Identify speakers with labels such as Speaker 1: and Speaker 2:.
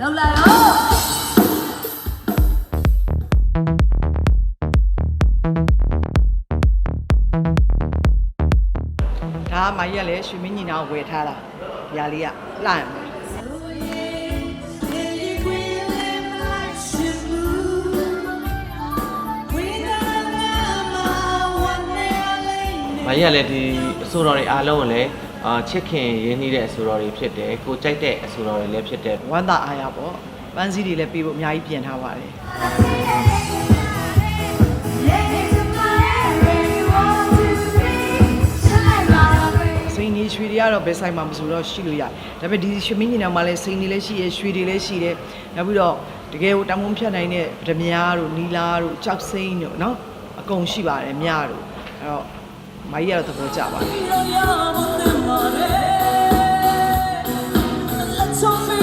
Speaker 1: လောက်လာတော့ဒါမကြီးကလည်းရွှေမင်းညီနောင်ဝယ်ထားတာຢာလေးကလှမ်း။
Speaker 2: ဘာကြီးကလည်းဒီအစိုးရတွေအားလုံးကိုလည်း အာချစ်ခင်ရင်းနှီးတဲ့အဆိုတော်တွေဖြစ်တယ်ကိုကြိုက်တဲ့အဆိုတော်တွေလည်းဖြစ်တယ်
Speaker 1: ဝမ်းသာအားရပေါ့ပန်းစည်းတွေလည်းပေးဖို့အများကြီးပြင်ထားပါတယ်စိန်နေရွှေတွေကတော့ဘယ်ဆိုင်မှာမဆိုတော့ရှိလို့ရတယ်ဒါပေမဲ့ဒီရွှေမင်းညီနောင်မှာလည်းစိန်တွေလည်းရှိရရွှေတွေလည်းရှိတယ်နောက်ပြီးတော့တကယ်ကိုတမုံဖြတ်နိုင်တဲ့ဗဒမြားတို့နီလာတို့ကြောက်စိမ့်တို့နော်အကုန်ရှိပါတယ်မြတို့အဲ့တော့မကြီးကတော့သဘောကျပါတယ်
Speaker 3: Yo, yo, so.